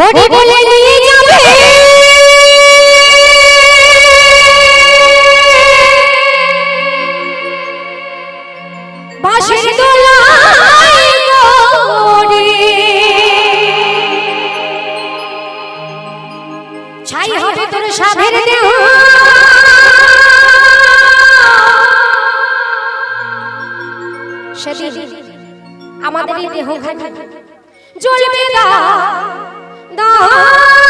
হরি বলে নিয়ে যাবে। বাসের দোলাই গরি ছাই হবে তোর সাধের দেহ সেদিন আমাদের দেহ জ্বলবে না 你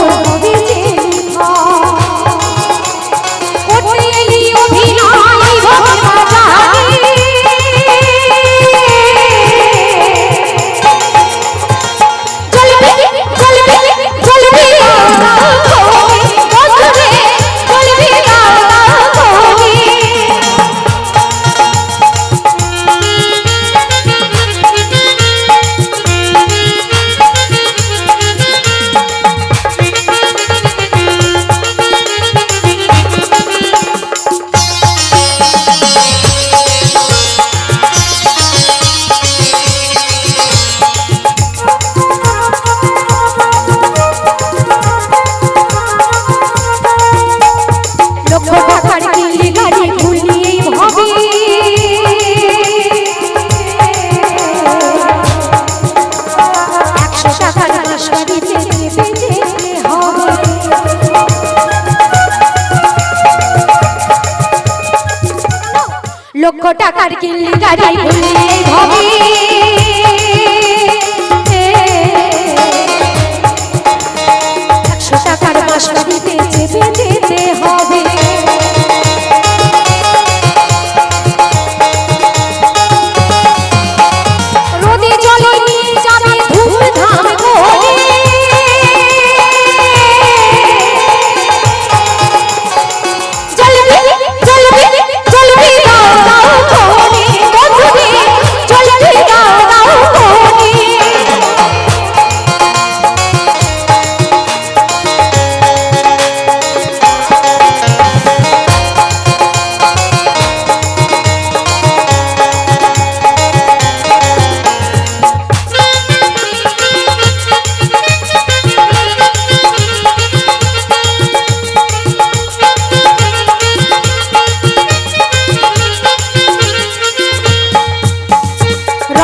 amor লক্ষ টাকার কিল্লি গাড়ি হবে